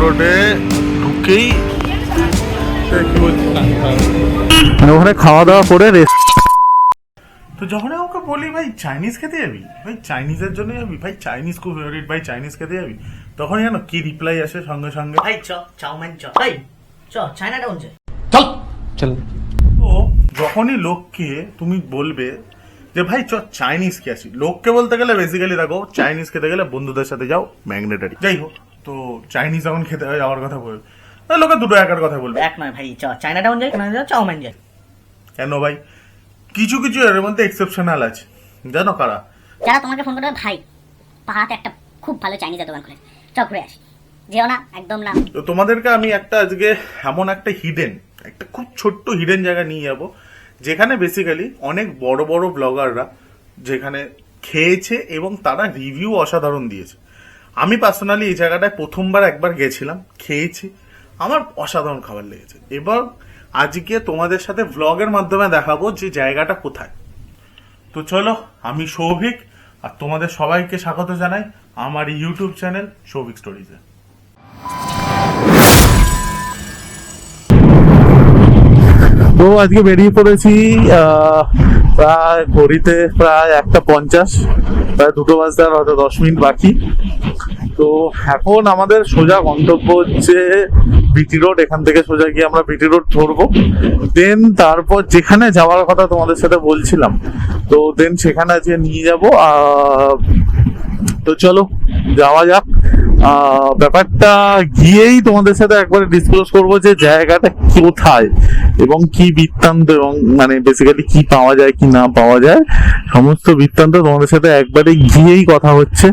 রোডে ঢুকেই মানে ওখানে খাওয়া দাওয়া করে রেস্ট তো যখন আমাকে বলি ভাই চাইনিজ খেতে যাবি? ভাই চাইনিজের জন্য যাবি? ভাই চাইনিজ খুব ফেভারিট ভাই চাইনিজ খেতে যাবি? তখন জানো কি রিপ্লাই আসে সঙ্গে সঙ্গে। ভাই চ চাউমিন চ। ভাই চ চায়না টাউন যে চল। তো যখনই লোককে তুমি বলবে যে ভাই চ চাইনিজ কে আসি। লোককে বলতে গেলে বেসিক্যালি দেখো চাইনিজ খেতে গেলে বন্ধুদের সাথে যাও ম্যাগনেটারি যাই হোক। তো চাইনিজ যখন খেতে হয় যাওয়ার কথা বলবে তাহলে লোকে দুটো একার কথা বলবে। এক নয় ভাই চায়না টাউন যাই কেন চাউমিন যাই কেন ভাই? কিছু কিছু এর মধ্যে এক্সেপশনাল আছে। জানো কারা? যারা তোমাকে ফোন করবে ভাই পাহাড়ে একটা খুব ভালো চাইনিজের দোকান খুলেছে। চক ঘুরে আসি। যেও না একদম না। তো তোমাদেরকে আমি একটা আজকে এমন একটা হিডেন একটা খুব ছোট্ট হিডেন জায়গা নিয়ে যাব যেখানে বেসিক্যালি অনেক বড় বড় ব্লগাররা যেখানে খেয়েছে এবং তারা রিভিউ অসাধারণ দিয়েছে। আমি পার্সোনালি এই জায়গাটায় প্রথমবার একবার গেছিলাম, খেয়েছি। আমার অসাধারণ খাবার লেগেছে। এবার আজকে তোমাদের সাথে ভ্লগের মাধ্যমে দেখাবো যে জায়গাটা কোথায়। তো চলো, আমি সৌভিক, আর তোমাদের সবাইকে স্বাগত জানাই আমার ইউটিউব চ্যানেল সৌভিক স্টোরিজে তো আজকে বেরিয়ে পড়েছি প্রায় ঘড়িতে প্রায় একটা পঞ্চাশ, প্রায় দুটো বাজতে আর হয়তো দশ মিনিট বাকি। তো এখন আমাদের সোজা গন্তব্য হচ্ছে বিটি রোড এখান থেকে সোজা গিয়ে আমরা বিটি রোড ধরবো। দেন তারপর যেখানে যাওয়ার কথা তোমাদের সাথে বলছিলাম, তো দেন সেখানে আজকে নিয়ে যাব তো চলো, যাওয়া যাক। ব্যাপারটা গিয়েই তোমাদের সাথে একবার ডিসক্লোজ করব যে জায়গাটা কোথায় এবং কি বৃত্তান্ত এবং মানে বেসিক্যালি কি পাওয়া যায়, কি না পাওয়া যায়, সমস্ত বৃত্তান্ত তোমাদের সাথে একবারে গিয়েই কথা হচ্ছে।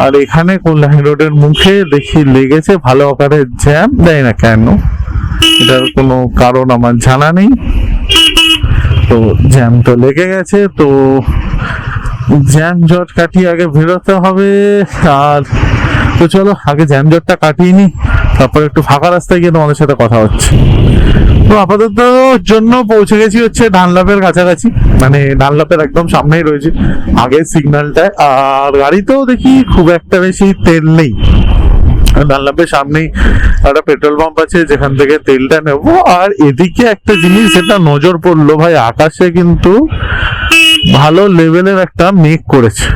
আর এখানে কল্যাণ রোডের মুখে দেখি লেগেছে ভালো আকারের জ্যাম দেয় না কেন। এটার কোনো কারণ আমার জানা নেই। তো জ্যাম তো লেগে গেছে, তো জ্যাম জট কাটিয়ে আগে বেরোতে হবে, আর তো চলো, আগে জ্যাম জটটা কাটিয়ে নি তারপর একটু ফাঁকা রাস্তায় গিয়ে তোমাদের সাথে কথা হচ্ছে। তো আপাতত জন্য পৌঁছে গেছি হচ্ছে ডানলাপের কাছাকাছি মানে ডানলাপের একদম সামনেই রয়েছে। আগের সিগন্যালটায় আর গাড়িতেও দেখি খুব একটা বেশি তেল নেই। ডানলাপের সামনেই একটা পেট্রোল পাম্প আছে, যেখান থেকে তেলটা নেব। আর এদিকে একটা জিনিস যেটা নজর পড়ল ভাই, আকাশে কিন্তু ভালো লেভেলের একটা মেঘ করেছে।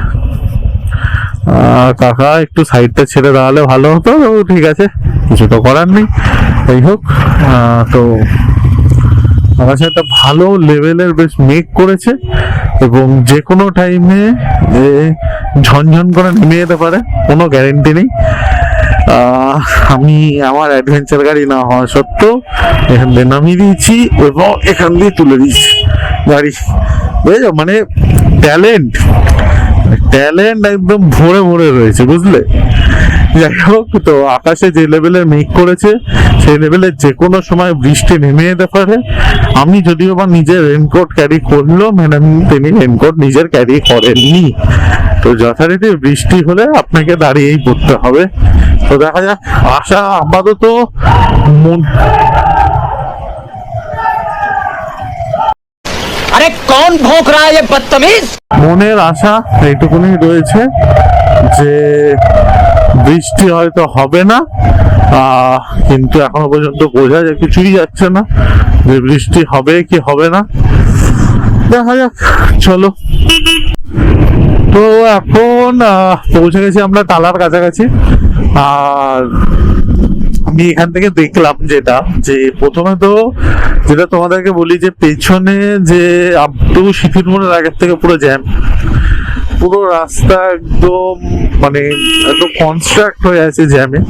কাকা, একটু সাইডটা ছেড়ে দাঁড়ালে ভালো হতো ঠিক আছে, কিছু তো করার নেই। যাই হোক তো আকাশে একটা ভালো লেভেলের বেশ মেক করেছে, এবং যে কোনো টাইমে ঝনঝন করে নেমে যেতে পারে, কোনো গ্যারেন্টি নেই। আমি আমার অ্যাডভেঞ্চার গাড়ি না হওয়া সত্ত্বেও এখান দিয়ে নামিয়ে দিয়েছি, এবং এখান দিয়ে তুলে দিয়েছি। গাড়ি, বুঝেছ? মানে ট্যালেন্ট ট্যালেন্ট একদম ভরে ভরে রয়েছে, বুঝলে? যাই হোক, তো আকাশে যে লেভেলের মেঘ করেছে, সেই লেভেলের যে কোনো সময় বৃষ্টি নেমে যেতে পারে। আমি যদিও বা নিজের রেনকোট ক্যারি করল ম্যাডাম তিনি রেনকোট নিজের ক্যারি করেননি। তো যথারীতি বৃষ্টি হলে আপনাকে দাঁড়িয়েই পড়তে হবে। তো দেখা যাক, আশা আপাতত আরে কোন ভোঁক রা এ বদতমিজ? মনের আশা এইটুকুনি রয়েছে যে বৃষ্টি হয়তো হবে না কিন্তু এখনও পর্যন্ত বোঝা যায়, কিছুই যাচ্ছে না যে বৃষ্টি হবে কি হবে না। দেখা যাক, চলো। তো এখন পৌঁছে গেছি আমরা তালার কাছাকাছি। আর আমি এখান থেকে দেখলাম যেটা, যে প্রথমে তো যেটা তোমাদেরকে বলি যে পেছনে যে আপ টু সিথির মোড়ের আগের থেকে পুরো জ্যাম পুরো রাস্তা একদম মানে একদম কনস্ট্রাক্ট হয়ে আছে জ্যামে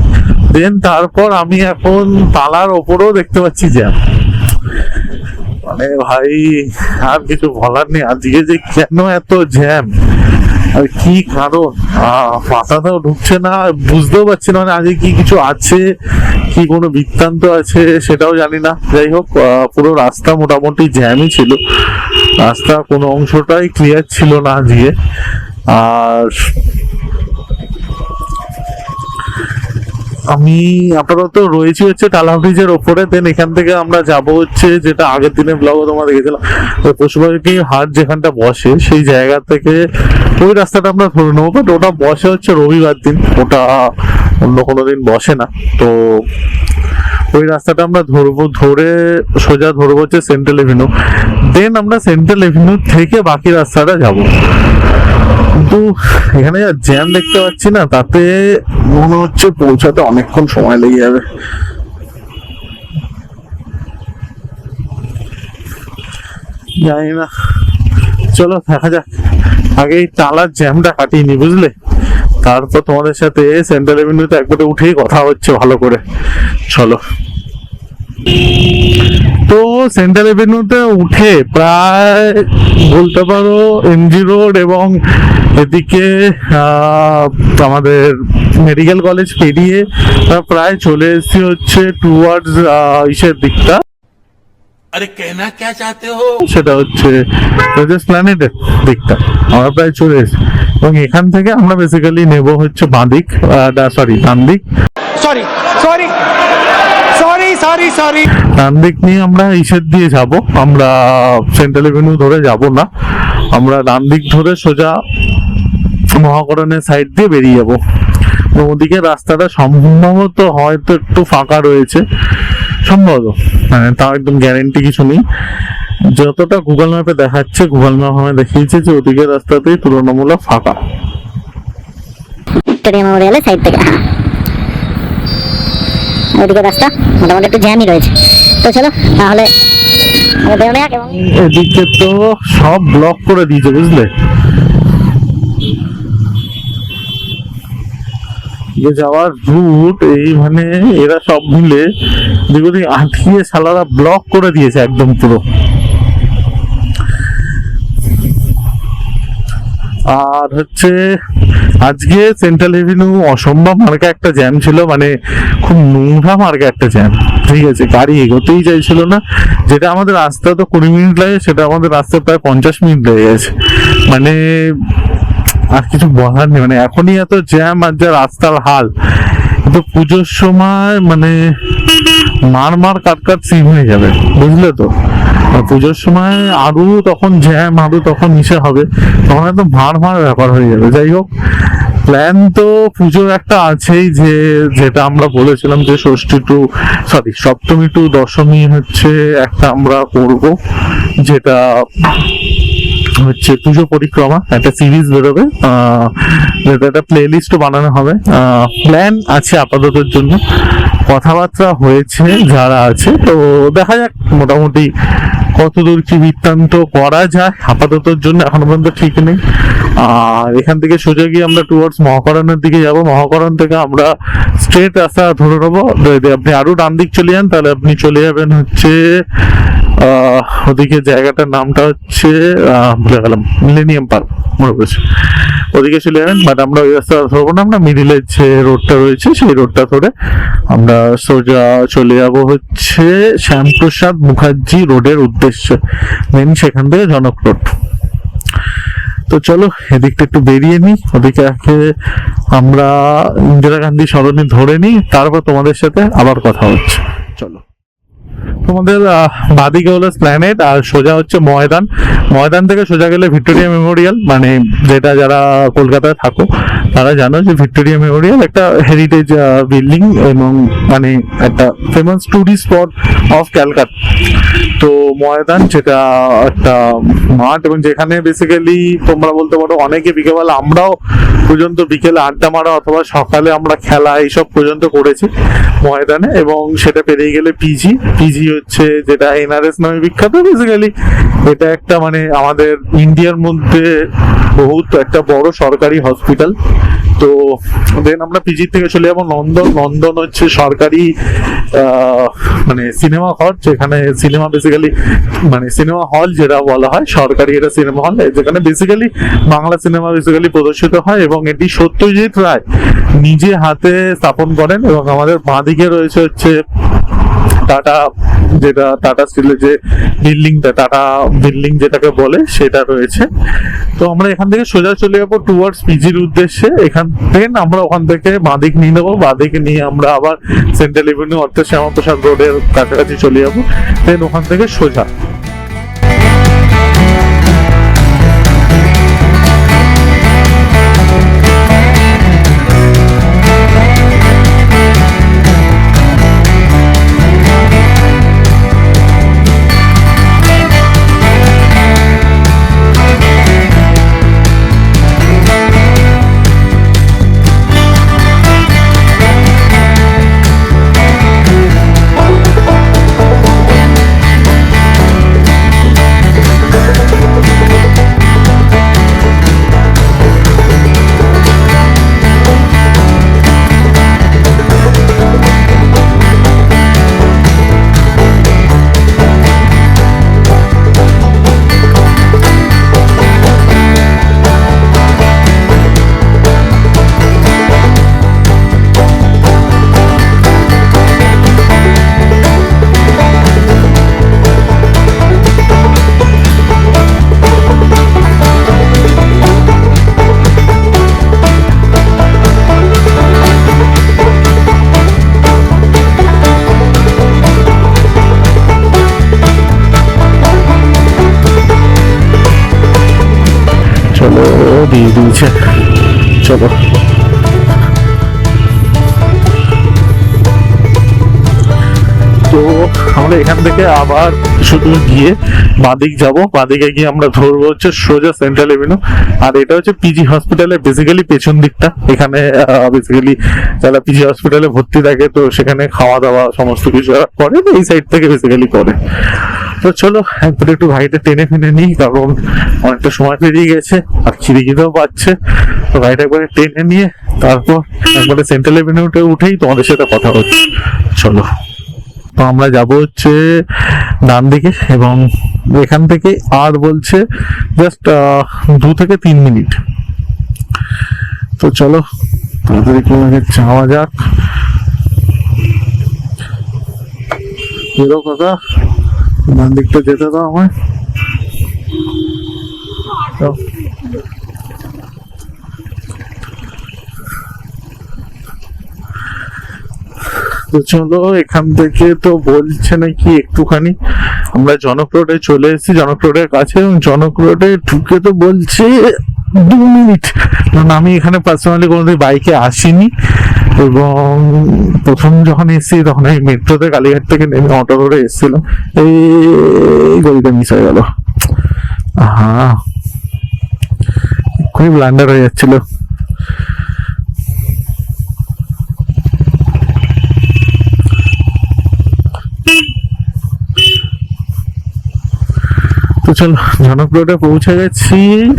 দেন তারপর আমি এখন তালার ওপরেও দেখতে পাচ্ছি জ্যাম মানে ভাই, আর কিছু বলার নেই, আজকে যে কেন এত জ্যাম আর কি কারণ? মাথাতেও ঢুকছে না, বুঝতেও পারছি না মানে আগে কি কিছু আছে, কি কোনো বৃত্তান্ত আছে, সেটাও জানি না। যাই হোক পুরো রাস্তা মোটামুটি জ্যামই ছিল। রাস্তা কোনো অংশটাই ক্লিয়ার ছিল না গিয়ে আর আমি আপাতত রয়েছি হচ্ছে টালা ব্রিজের ওপরে দেন এখান থেকে আমরা যাব হচ্ছে যেটা আগের দিনের ব্লগও তোমার দেখেছিলাম। পশুপাখি হাট যেখানটা বসে, সেই জায়গা থেকে ওই রাস্তাটা আমরা ধরে নেব বাট ওটা বসে হচ্ছে রবিবার দিন। ওটা অন্য কোনো দিন বসে না। তো ওই রাস্তাটা আমরা ধরবো, ধরে সোজা ধরবো হচ্ছে সেন্ট্রাল এভিনিউ দেন আমরা সেন্ট্রাল এভিনিউ থেকে বাকি রাস্তাটা যাব। কিন্তু এখানে যা জ্যাম দেখতে পাচ্ছি না, তাতে মনে হচ্ছে পৌঁছাতে অনেকক্ষণ সময় লেগে যাবে। জানি না। চলো, দেখা যাক। আগে এই টালার জ্যামটা কাটিয়ে নি, বুঝলে? তারপর তোমাদের সাথে সেন্ট্রাল এভিনিউতে একবারে উঠেই কথা হচ্ছে ভালো করে। চলো। তো সেন্ট্রাল এভিনিউতে উঠে প্রায় বলতে পারো এমজি রোড এবং এদিকে আমাদের মেডিকেল কলেজ পেরিয়ে প্রায় চলে এসেছি হচ্ছে টুয়ার্ডস ইসের দিকটা। আরে কেনা কে চাতে হো? সেটা হচ্ছে রোজেস দিকটা। আমরা প্রায় চলে এসেছি। এবং এখান থেকে আমরা বেসিক্যালি নেব হচ্ছে বাঁ দিক সরি ডান দিক। সরি সরি সরি নান্দিক নিয়ে আমরা ইসের দিয়ে যাব। আমরা সেন্ট্রাল এভিনিউ ধরে যাব না। আমরা নান্দিক ধরে সোজা মহাকরণের সাইড দিয়ে বেরিয়ে যাব। ওদিকে রাস্তাটা সম্ভবত হয়তো একটু ফাঁকা রয়েছে। সম্ভবত। মানে তাও একদম গ্যারেন্টি কিছু নেই। যতটা গুগল ম্যাপে দেখাচ্ছে গুগল ম্যাপ আমায় দেখিয়েছে যে ওদিকে রাস্তাতেই তুলনামূলক ফাঁকা। সাইড থেকে। ওইদিকে রাস্তা মোটামুটি একটু জ্যামই রয়েছে। তো চলো, তাহলে এদিকে তো সব ব্লক করে দিয়েছে, বুঝলে? যে যাওয়ার রুট এই মানে এরা সব মিলে যেগুলি আটকিয়ে সালারা ব্লক করে দিয়েছে একদম পুরো। আর হচ্ছে আজকে সেন্ট্রাল এভিনিউ অসম্ভব মার্কে একটা জ্যাম ছিল মানে খুব নোংরা মার্কে একটা জ্যাম ঠিক আছে, গাড়ি এগোতেই চাইছিল না। যেটা আমাদের রাস্তা তো কুড়ি মিনিট লাগে, সেটা আমাদের আসতে প্রায় পঞ্চাশ মিনিট লেগে গেছে। মানে আর কিছু বলার নেই মানে এখনই এত জ্যাম আর যা রাস্তার হাল। তো পুজোর সময় মানে মার মার কাট কাট সিন হয়ে যাবে, বুঝলে তো? পুজোর সময় আরও তখন জ্যাম আরও তখন মিশে হবে তখন একদম ভার ভার ব্যাপার হয়ে যাবে। যাই হোক প্ল্যান তো পুজোর একটা আছেই যে যেটা আমরা বলেছিলাম যে Shashthi to sorry Saptami to Dashami হচ্ছে একটা আমরা করব যেটা হচ্ছে পুজো পরিক্রমা একটা সিরিজ বেরোবে আহ, যেটা একটা প্লে লিস্টও বানানো হবে। প্ল্যান আছে আপাততর জন্য। কথাবার্তা হয়েছে, যারা আছে, তো দেখা যাক মোটামুটি কতদূর কি বৃত্তান্ত করা যায়। আপাততর জন্য এখনও পর্যন্ত ঠিক নেই। আর এখান থেকে সোজা গিয়ে আমরা টুয়ার্ডস মহাকরণের দিকে যাব। মহাকরণ থেকে আমরা স্ট্রেট রাস্তা ধরে নেব। যদি আপনি আরও ডান দিক চলে যান, তাহলে আপনি চলে যাবেন হচ্ছে ওদিকে জায়গাটার নামটা হচ্ছে ভুলে গেলাম মিলেনিয়াম পার্ক মনে পড়েছে। ওদিকে চলে যাবেন বাট আমরা ওই রাস্তা ধরবো না, আমরা মিডিলের যে রোডটা রয়েছে, সেই রোডটা ধরে আমরা সোজা চলে যাব হচ্ছে শ্যামপ্রসাদ মুখার্জি রোডের উদ্দেশ্যে মেন সেখান থেকে জনক রোড তো চলো, এদিকটা একটু বেরিয়ে নিই, ওদিকে আগে আমরা ইন্দিরা গান্ধী সরণি ধরে নিই, তারপর তোমাদের সাথে আবার কথা হচ্ছে। চলো। তোমাদের বাদিকে হলো প্ল্যানেট আর সোজা হচ্ছে ময়দান। ময়দান থেকে সোজা গেলে ভিক্টোরিয়া মেমোরিয়াল মানে যেটা যারা কলকাতায় থাকো, তারা জানো যে ভিক্টোরিয়া মেমোরিয়াল একটা হেরিটেজ বিল্ডিং এবং মানে একটা famous tourist spot of Calcutta তো ময়দান যেটা একটা মাঠ এবং যেখানে বেসিক্যালি তোমরা বলতে পারো অনেকে বিকেলবেলা আমরাও পর্যন্ত বিকেলে আড্ডা মারা অথবা সকালে আমরা খেলা এইসব পর্যন্ত করেছি ময়দানে এবং সেটা পেরিয়ে গেলে পিজি পিজি হচ্ছে যেটা এনআরএস নামে বিখ্যাত। বেসিক্যালি এটা একটা মানে আমাদের ইন্ডিয়ার মধ্যে বহুত একটা বড় সরকারি হসপিটাল তো দেন আমরা পিজি থেকে চলে যাব নন্দন। নন্দন হচ্ছে সরকারি মানে সিনেমা ঘর যেখানে সিনেমা বেসিক্যালি মানে সিনেমা হল যেটা বলা হয়, সরকারি এটা সিনেমা হল যেখানে বেসিক্যালি বাংলা সিনেমা বেসিক্যালি প্রদর্শিত হয় এবং এটি সত্যজিৎ রায় নিজে হাতে স্থাপন করেন এবং আমাদের বাঁদিকে রয়েছে হচ্ছে টাটা যেটা টাটা স্টিলের যে বিল্ডিংটা টাটা বিল্ডিং যেটাকে বলে, সেটা রয়েছে। তো আমরা এখান থেকে সোজা চলে যাব টুয়ার্ডস পিজির উদ্দেশ্যে। এখান থেকে আমরা ওখান থেকে বাঁদিক নিয়ে নেব। বাঁদিক নিয়ে আমরা আবার সেন্ট্রাল এভিনিউ অর্থাৎ শ্যামাপ্রসাদ রোডের কাছাকাছি চলে যাব। দেন ওখান থেকে সোজা। দিয়ে দিয়েছে চলো তো আমরা এখান থেকে আবার শুধু গিয়ে বাদিক যাব। বাদিকে গিয়ে আমরা ধরবো হচ্ছে সোজা সেন্ট্রাল এভিনিউ আর এটা হচ্ছে পিজি হসপিটালের বেসিক্যালি পেছন দিকটা। এখানে বেসিক্যালি যারা পিজি হসপিটালে ভর্তি থাকে, তো সেখানে খাওয়া দাওয়া সমস্ত কিছু করে, তো এই সাইড থেকে বেসিক্যালি করে। তো চলো, একবার একটু গাড়িটা টেনে ফেনে নিই, কারণ অনেকটা সময় পেরিয়ে গেছে, আর খিদে খিদেও পাচ্ছে। তো গাড়িটা একবারে টেনে নিয়ে তারপর একবারে সেন্ট্রাল এভিনিউতে উঠেই তোমাদের সাথে কথা হচ্ছে চলো। তো আমরা যাব হচ্ছে ডান দিকে এবং এখান থেকে আর বলছে জাস্ট দু থেকে তিন মিনিট। তো চলো, তাড়াতাড়ি করে যাওয়া যাক। বেরো কথা ডান দিকটা যেতে দাও আমায়। তো চলো, এখান থেকে তো বলছে নাকি একটুখানি। আমরা জনক রোডে চলে এসেছি, জনক রোডের কাছে, এবং জনক রোডে ঢুকে তো বলছে, দু মিনিট। কারণ আমি এখানে পার্সোনালি কোনোদিন বাইকে আসিনি, এবং প্রথম যখন এসেছি, তখন এই মেট্রোতে কালীঘাট থেকে নেমে অটো রোডে এসেছিলাম। এই গলিটা মিস হয়ে গেল। হ্যাঁ খুবই ব্লান্ডার হয়ে যাচ্ছিল। তো চলো জনক রোডে পৌঁছে গেছি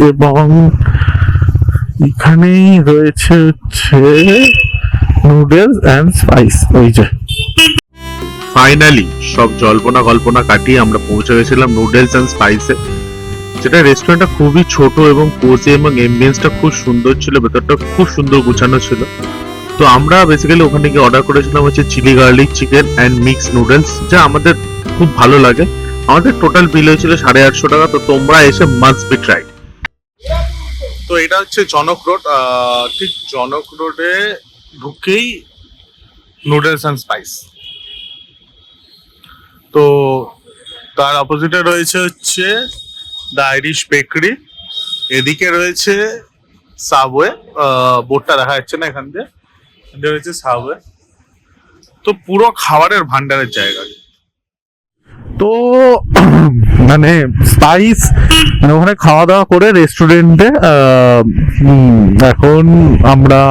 এবং এখানেই রয়েছে হচ্ছে নুডলস অ্যান্ড স্পাইস ওই যে। ফাইনালি সব জল্পনা কল্পনা কাটিয়ে আমরা পৌঁছে গেছিলাম নুডলস অ্যান্ড স্পাইসে যেটা রেস্টুরেন্টটা খুবই ছোট এবং কোজি এবং এমবিয়েন্সটা খুব সুন্দর ছিল, ভেতরটা খুব সুন্দর গুছানো ছিল। তো আমরা বেসিক্যালি ওখানে গিয়ে অর্ডার করেছিলাম হচ্ছে chilli garlic chicken and mix noodles যা আমাদের খুব ভালো লাগে। আমাদের টোটাল বিল হয়েছিল সাড়ে আটশো টাকা, তো তোমরা এসে মাস্ট বি ট্রাই তো এটা হচ্ছে জনক রোড ঠিক জনক রোডে ঢুকেই নুডলস অ্যান্ড স্পাইস তো তার অপোজিটে রয়েছে হচ্ছে দ্য আইরিশ বেকারি এদিকে রয়েছে সাবওয়ে বোর্ডটা দেখা যাচ্ছে না এখান দিয়ে রয়েছে সাবওয়ে তো পুরো খাবারের ভান্ডারের জায়গা। তো মানে স্পাইস মানে ওখানে খাওয়া দাওয়া করে রেস্টুরেন্টে এখন আমরা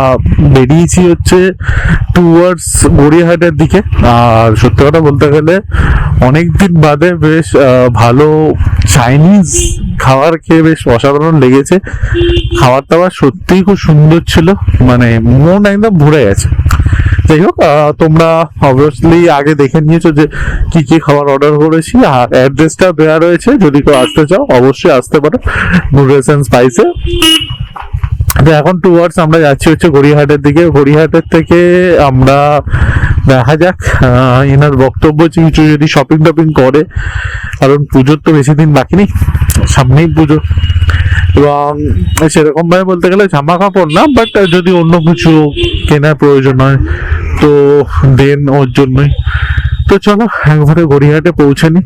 বেরিয়েছি হচ্ছে টুয়ার্ডস গড়িয়াহাটের দিকে। আর সত্যি কথা বলতে গেলে অনেক দিন বাদে বেশ ভালো চাইনিজ খাবার খেয়ে বেশ অসাধারণ লেগেছে। খাবার দাবার সত্যিই খুব সুন্দর ছিল। মানে মন একদম ভরে গেছে। যাই হোক তোমরা অবভিয়াসলি আগে দেখে নিয়েছো যে কি কি খাবার অর্ডার করেছি, আর অ্যাড্রেসটা দেওয়া রয়েছে, যদি কেউ আসতে চাও, অবশ্যই আসতে পারো নুডলস অ্যান্ড স্পাইসে তো এখন টুয়ার্ডস আমরা যাচ্ছি হচ্ছে গড়িয়াহাটের দিকে। গড়িয়াহাটের থেকে আমরা দেখা যাক এনার বক্তব্য হচ্ছে কিছু যদি শপিং টপিং করে, কারণ পুজোর তো বেশি দিন বাকি নেই, সামনেই পুজো। এবং সেরকম ভাবে বলতে গেলে জামা কাপড় না বাট যদি অন্য কিছু কেনার প্রয়োজন হয়, তো দেন ওর জন্যই। তো চলো, একবারে গড়িয়াহাটে পৌঁছে নি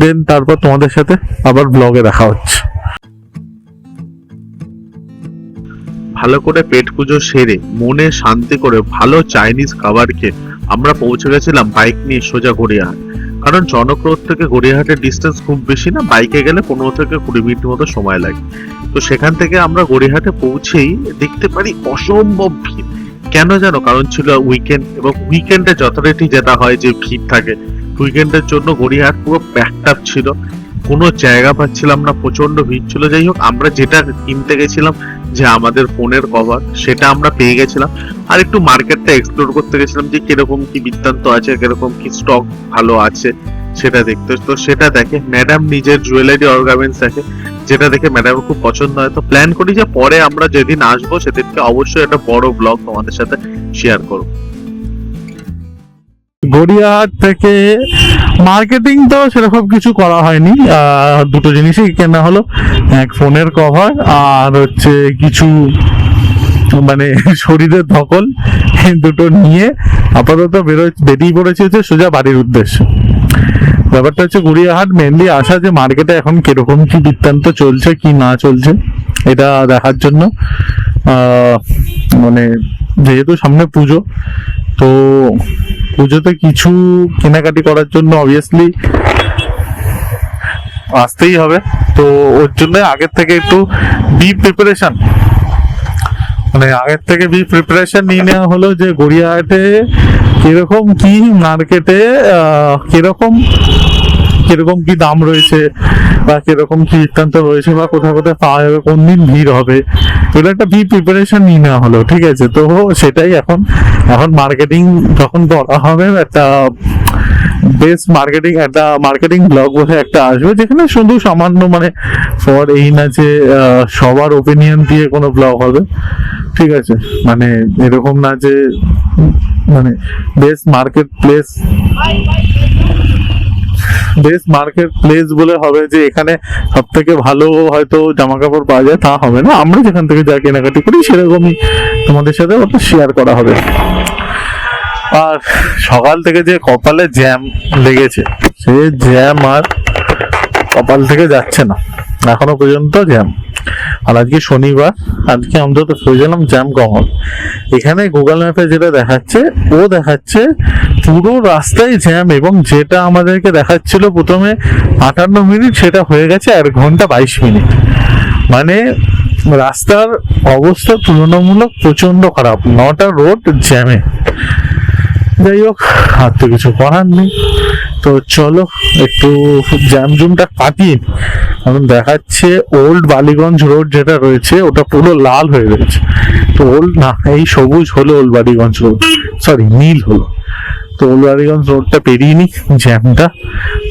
দেন তারপর তোমাদের সাথে আবার ব্লগে দেখা হচ্ছে। ভালো করে পেট পুজো সেরে, মনে শান্তি করে ভালো চাইনিজ খাবার খেয়ে আমরা পৌঁছে গেছিলাম বাইক নিয়ে সোজা গড়িয়াহাট। কারণ জনক্রোধ থেকে গড়িয়াহাটের ডিস্টেন্স খুব বেশি না বাইকে গেলে পনেরো থেকে কুড়ি মিনিট মতো সময় লাগে। তো সেখান থেকে আমরা গড়িয়াহাটে পৌঁছেই দেখতে পারি অসম্ভব ভিড়। কেন জানো? কারণ ছিল উইকেন্ড এবং উইকেন্ডে যথারীতি যেটা হয় যে ভিড় থাকে। উইকেন্ডের জন্য গড়িয়াহাট পুরো প্যাকড আপ ছিল। কোনো জায়গা পাচ্ছিলাম না প্রচণ্ড ভিড় ছিল। যাই হোক, আমরা যেটা কিনতে গেছিলাম যে আমাদের ফোনের কভার সেটা আমরা পেয়ে গেছিলাম। আর একটু মার্কেটটা এক্সপ্লোর করতে গেছিলাম যে কীরকম কি বৃত্তান্ত আছে, কীরকম কি স্টক ভালো আছে। সেটা দেখতে। তো সেটা দেখে ম্যাডাম নিজের জুয়েলারি অর্গামেন্টস দেখে, যেটা দেখে ম্যাডাম খুব পছন্দ হয়। তো প্ল্যান করি যে পরে আমরা যেদিন আসব, সেদিনকে অবশ্যই একটা বড় ব্লগ তোমাদের সাথে শেয়ার করব। গড়িয়াহাট থেকে মার্কেটিং তো সেরকম কিছু করা হয়নি। দুটো জিনিসই কেনা হলো। এক ফোনের কভার আর হচ্ছে কিছু মানে শরীরের ধকল দুটো নিয়ে আপাতত বেরোয়, বেরিয়ে পড়েছে হচ্ছে সোজা বাড়ির উদ্দেশ্যে। ব্যাপারটা হচ্ছে গড়িয়াহাট মেনলি আসা যে মার্কেটে এখন কীরকম কি বৃত্তান্ত চলছে, কি না চলছে, এটা দেখার জন্য। মানে যেহেতু সামনে পুজো, তো পুজোতে কিছু কেনাকাটি করার জন্য অবভিয়াসলি আসতেই হবে। তো ওর জন্য আগের থেকে একটু বি প্রিপারেশন মানে আগের থেকে বি প্রিপারেশন নিয়ে নেওয়া হলো যে গড়িয়াহাটে কীরকম কি মার্কেটে কীরকম কীরকম কি দাম রয়েছে বা কীরকম কি বৃত্তান্ত রয়েছে বা কোথায় কোথায় পাওয়া যাবে, কোন দিন ভিড় হবে, এটা একটা বি প্রিপারেশন নিয়ে নেওয়া হলো, ঠিক আছে? তো সেটাই এখন এখন মার্কেটিং যখন করা হবে, একটা বেস্ট মার্কেটিং একটা মার্কেটিং ব্লগ বলে একটা আসবে, যেখানে শুধু সামান্য মানে ফর এই না যে সবার ওপিনিয়ন দিয়ে কোনো ব্লগ হবে, ঠিক আছে? মানে এরকম না যে মানে best market place best market place বলে হবে যে এখানে সব থেকে ভালো হয়তো জামা কাপড় পাওয়া যায়, তা হবে না। আমরা যেখান থেকে যা কেনাকাটি করি, সেরকমই তোমাদের সাথে ওটা শেয়ার করা হবে আর সকাল থেকে যে কপালে জ্যাম লেগেছে, সে জ্যাম আর কপাল থেকে যাচ্ছে না। এখনও পর্যন্ত জ্যাম আর আজকে শনিবার, আজকে অন্তত গেলাম জ্যাম কম হবে। এখানে গুগল ম্যাপে যেটা দেখাচ্ছে, ও দেখাচ্ছে পুরো রাস্তায় জ্যাম এবং যেটা আমাদেরকে দেখাচ্ছিল প্রথমে আটান্ন মিনিট, সেটা হয়ে গেছে এক ঘণ্টা বাইশ মিনিট। মানে রাস্তার অবস্থা তুলনামূলক প্রচণ্ড খারাপ। নটা রোড জ্যামে যাই হোক, আর তো কিছু করার নেই। তো চলো, একটু জ্যাম জুমটা কাটিয়ে। কারণ দেখাচ্ছে ওল্ড বালিগঞ্জ রোড যেটা রয়েছে, ওটা পুরো লাল হয়ে রয়েছে। তো ওল্ড না, এই সবুজ হলো ওল্ড বালিগঞ্জ রোড সরি নীল হলো। তো ওল্ড বালিগঞ্জ রোডটা পেরিয়ে নি জ্যামটা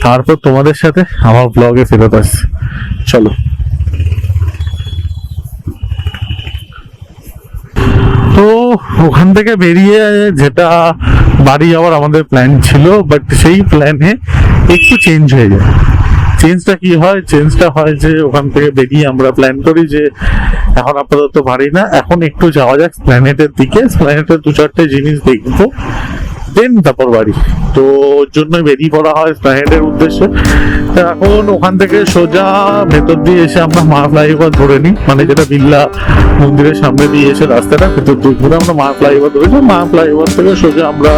তারপর তোমাদের সাথে আমার ব্লগে ফেরত আসছে। চলো। তো ওখান থেকে বেরিয়ে যেটা বাড়ি যাওয়ার আমাদের প্ল্যান ছিল বাট সেই প্ল্যানে একটু চেঞ্জ হয়ে যায়। চেঞ্জটা কি হয়? চেঞ্জটা হয় যে ওখান থেকে বেরিয়ে আমরা প্ল্যান করি যে এখন আপাতত বাড়ি না, এখন একটু যাওয়া যাক প্ল্যানেটের দিকে। প্ল্যানেটের দু চারটে জিনিস দেখব। দেন তারপর বাড়ি। তো ওর জন্য বেরিয়ে পড়া হয় প্ল্যানেটের উদ্দেশ্যে। তো এখন ওখান থেকে সোজা ভেতর দিয়ে এসে আমরা মা ফ্লাইওভার ধরে নিই। মানে যেটা বিল্লা মন্দিরের সামনে দিয়ে এসে রাস্তাটা ভেতর দিয়ে ঘুরে আমরা মা ফ্লাইওভার ধরেছি মা ফ্লাইওভার থেকে সোজা আমরা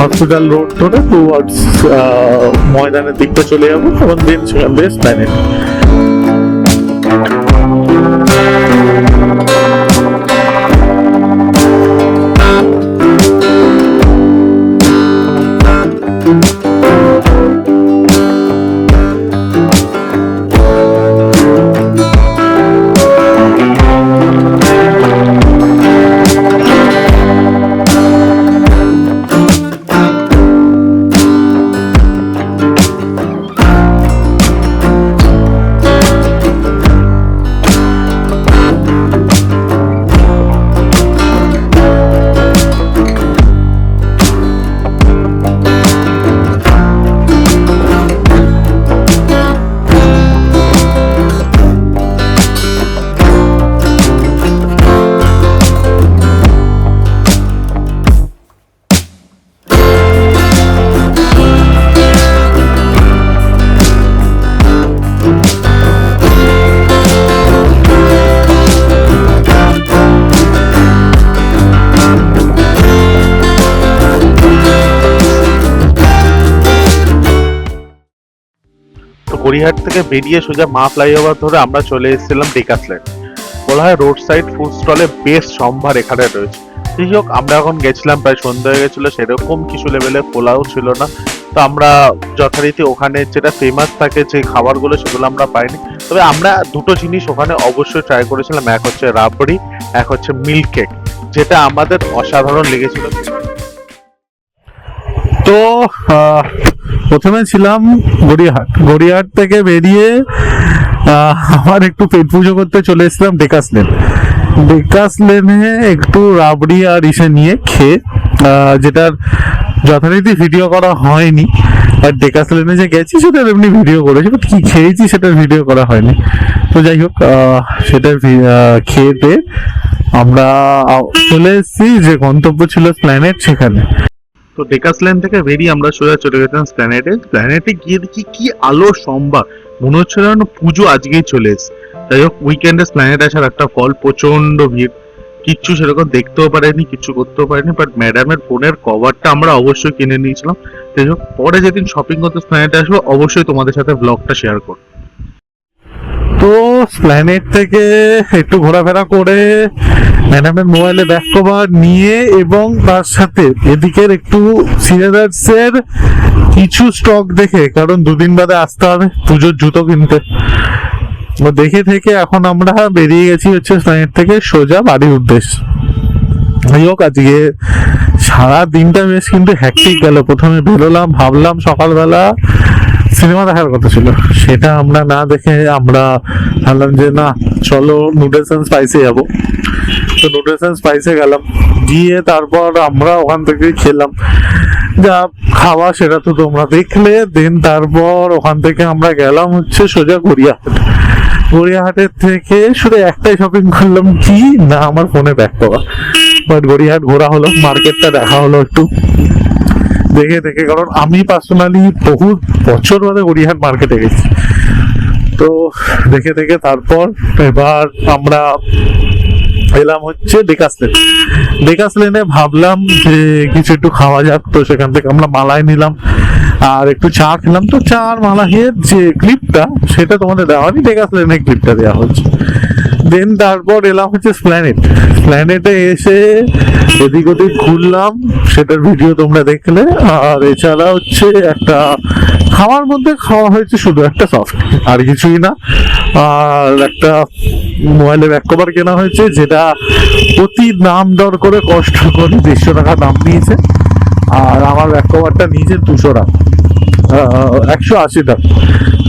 হসপিটাল রোড ধরে টুয়ার্ডস ময়দানের দিকটা চলে যাব। এবং দেন সেখান থেকে প্ল্যানেট গড়িয়াহাট থেকে বেরিয়ে সোজা মা ফ্লাইওভার ধরে আমরা চলে এসেছিলাম ডেকাসল্যান্ড বলা হয় রোড সাইড ফুড স্টলে বেশ সম্ভার এখানে রয়েছে। যাই হোক, আমরা এখন গেছিলাম, প্রায় সন্ধ্যা হয়ে গেছিল, সেরকম কিছু লেভেলের পোলাও ছিল না। তো আমরা যথারীতি ওখানে যেটা ফেমাস থাকে যে খাবারগুলো, সেগুলো আমরা পাইনি। তবে আমরা দুটো জিনিস ওখানে অবশ্যই ট্রাই করেছিলাম। এক হচ্ছে রাবড়ি, এক হচ্ছে মিল্ক কেক যেটা আমাদের অসাধারণ লেগেছিল। তো প্রথমে ছিলাম গড়িয়াহাট। গড়িয়াহাট থেকে বেরিয়ে আমার একটু পেট পুজো করতে চলে এসেছিলাম ডেকাস লেন। ডেকাস লেনে একটু রাবড়ি আর ইসে নিয়ে খেয়ে যেটার যথারীতি ভিডিও করা হয়নি আর ডেকাস লেনে যে গেছি সেটার এমনি ভিডিও করেছি বাট কি খেয়েছি সেটার ভিডিও করা হয়নি। তো যাই হোক আহ, খেয়ে আমরা চলে এসেছি যে গন্তব্য ছিল প্ল্যানেট সেখানে। তো ডেকাস ল্যান্ড থেকে বেরিয়ে আমরা সোজা চলে গেছিলাম প্ল্যানেটে প্ল্যানেটে গিয়ে দেখি কি আলো সম্ভব মনে হচ্ছিল যেন পুজো আজকেই চলে এসে যাই হোক উইকেন্ডে প্ল্যানেট আসার একটা ফল প্রচণ্ড ভিড়। কিচ্ছু সেরকম দেখতেও পারেনি কিচ্ছু করতেও পারেনি বাট ম্যাডামের ফোনের কভারটা আমরা অবশ্যই কিনে নিয়েছিলাম। হোক, পরে যেদিন শপিং করতে প্ল্যানেটে আসব, অবশ্যই তোমাদের সাথে ব্লগটা শেয়ার করব। তো প্ল্যানেট থেকে একটু ঘোরাফেরা করে ম্যাডামের মোবাইলে ব্যাক কভার নিয়ে এবং তার সাথে এদিকের একটু সিনেদার্সের কিছু স্টক দেখে কারণ দুদিন বাদে আসতে হবে পুজোর জুতো কিনতে। দেখে থেকে এখন আমরা বেরিয়ে গেছি হচ্ছে প্ল্যানেট থেকে সোজা বাড়ির উদ্দেশ্য। যাই হোক আজকে সারা দিনটা বেশ কিন্তু হ্যাকটিক গেল। প্রথমে বেরোলাম ভাবলাম সকালবেলা সিনেমা দেখার কথা ছিল। সেটা আমরা না দেখে আমরা ভাবলাম যে না চলো নুডলস অ্যান্ড স্পাইসে যাব। তো অ্যান্ড স্পাইসে গেলাম। গিয়ে তারপর আমরা ওখান থেকে খেলাম। যা খাওয়া সেটা তো তোমরা দেখলে। দেন তারপর ওখান থেকে আমরা গেলাম হচ্ছে সোজা গড়িয়াহাট। গড়িয়াহাটের থেকে শুধু একটাই শপিং করলাম কি? না, আমার ফোনে ব্যাক পাওয়া। বাট গড়িয়াহাট ঘোরা হলো মার্কেটটা দেখা হলো একটু। দেখে দেখে, কারণ আমি পার্সোনালি বহু বছর বাদে গড়িয়াহাট মার্কেটে গেছি। তো দেখে দেখে তারপর এবার আমরা এলাম হচ্ছে ডেকাস লেন ডেকাস লেনে ভাবলাম যে কিছু একটু খাওয়া যাক, তো সেখান থেকে আমরা মালাই নিলাম। আর একটু চা খেলাম। তো চা আর মালাইয়ের যে ক্লিপটা সেটা তোমাদের দেওয়া হয়নি ডেকাস লেনে ক্লিপটা দেওয়া হচ্ছে দেন তারপর এলাম হচ্ছে প্ল্যানেট প্ল্যানেটে এসে এদিক ওদিক ঘুরলাম, সেটার ভিডিও তোমরা দেখলে। আর এছাড়া হচ্ছে একটা খাওয়ার মধ্যে খাওয়া হয়েছে শুধু একটা সফট আর কিছুই না। আর একটা মোবাইলে ব্যাক কভার কেনা হয়েছে, যেটা অতি দাম দর করে কষ্ট করে দেড়শো টাকা দাম নিয়েছে আর আমার ব্যাক কভারটা নিয়েছে দুশো টাকা। একশো আশি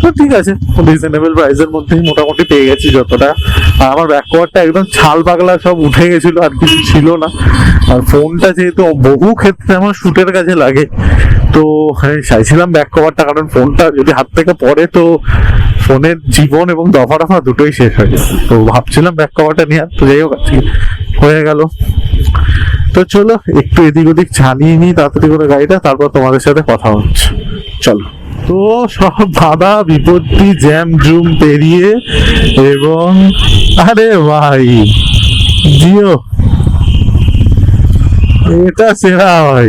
তো ঠিক আছে রিজনেবল প্রাইসের মধ্যেই মোটামুটি পেয়ে গেছি যতটা। আর আমার ব্যাক একদম ছাল পাগলা সব উঠে গেছিল, আর কিছু ছিল না। আর ফোনটা যেহেতু বহু ক্ষেত্রে আমার শুটের কাছে লাগে তো হ্যাঁ চাইছিলাম ব্যাক কভারটা কারণ ফোনটা যদি হাত থেকে পড়ে তো ফোনের জীবন এবং দফা দফা দুটোই শেষ হয়ে যাবে তো ভাবছিলাম ব্যাক কভারটা নিয়ে তো যাই হোক হয়ে গেল। তো চলো, একটু এদিক ওদিক চালিয়ে নিই, তাড়াতাড়ি করে গাড়িটা, তারপর তোমাদের সাথে কথা হচ্ছে। চলো। তো সব বাধা, বিপত্তি জ্যাম জুম পেরিয়ে এবং আরে ভাই, জিও। এটা সেরা ভাই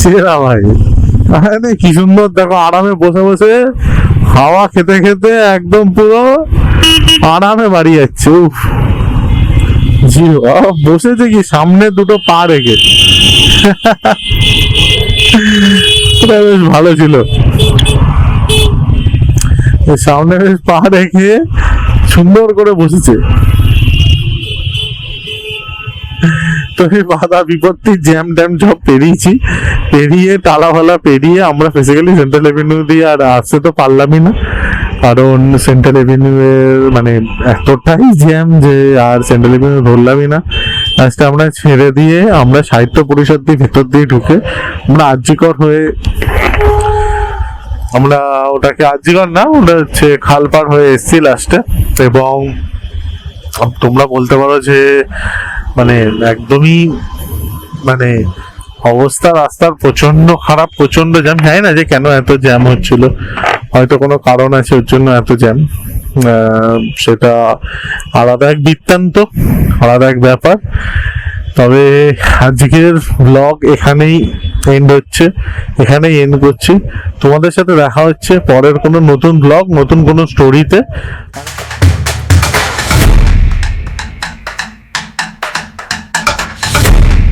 সেরা ভাই। আরে কি সুন্দর দেখো আরামে বসে বসে হাওয়া খেতে খেতে একদম পুরো আরামে বাড়ি যাচ্ছে উফ। আহ, বসেছে কি? সামনে দুটো পা রেখে। বেশ ভালো ছিল। সামনে বেশ পা রেখে সুন্দর করে বসেছে। তো বাধা বিপত্তি জ্যাম ট্যাম সব পেরিয়েছি। পেরিয়ে টালা ফালা পেরিয়ে আমরা ফিজিক্যালি সেন্ট্রাল এভিনিউ দিয়ে আর আসতে তো পারলামই না। কারণ সেন্ট্রাল এভিনিউ এর মানে এতটাই জ্যাম যে আর সেন্ট্রাল এভিনিউ ধরলামই না। লাস্টে আমরা ছেড়ে দিয়ে আমরা সাহিত্য পরিষদ দিয়ে ভেতর দিয়ে ঢুকে আমরা আর্যিকর হয়ে আমরা ওটাকে আর্যিকর না, ওটা হচ্ছে খালপার হয়ে এসছি লাস্টে এবং তোমরা বলতে পারো যে মানে একদমই মানে অবস্থা রাস্তার প্রচণ্ড খারাপ প্রচণ্ড জ্যাম। হ্যাঁ না যে কেন এত জ্যাম হচ্ছিল। হয়তো কোনো কারণ আছে ওর জন্য এত জ্যাম। সেটা আলাদা এক বৃত্তান্ত, আলাদা এক ব্যাপার। তবে আজকের ব্লগ এখানেই এন্ড হচ্ছে, এখানেই এন্ড করছি। তোমাদের সাথে দেখা হচ্ছে পরের কোনো নতুন ব্লগ নতুন কোনো স্টোরিতে